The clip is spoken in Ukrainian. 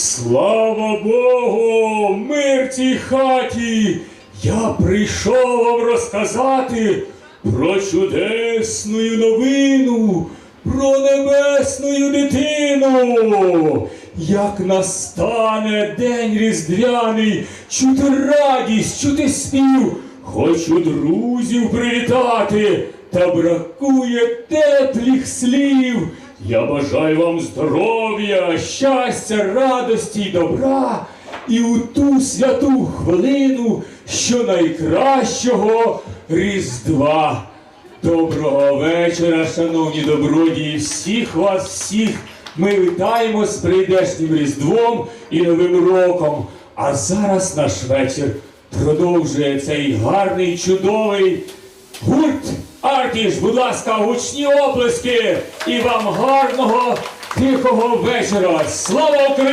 Слава Богу, мир цій хаті! Я прийшов вам розказати про чудесну новину, про небесну дитину. Як настане день різдвяний, чути радість, чути спів, хочу друзів привітати, та бракує теплих слів. Я бажаю вам здоров'я, щастя, радості й добра. І у ту святу хвилину, що найкращого Різдва. Доброго вечора, шановні добродії, всіх вас, всіх ми вітаємо з прийдешнім Різдвом і Новим роком. А зараз наш вечір продовжує цей гарний, чудовий гурт Артіш. Будь ласка, гучні оплески і вам гарного, тихого вечора. Слава Україні!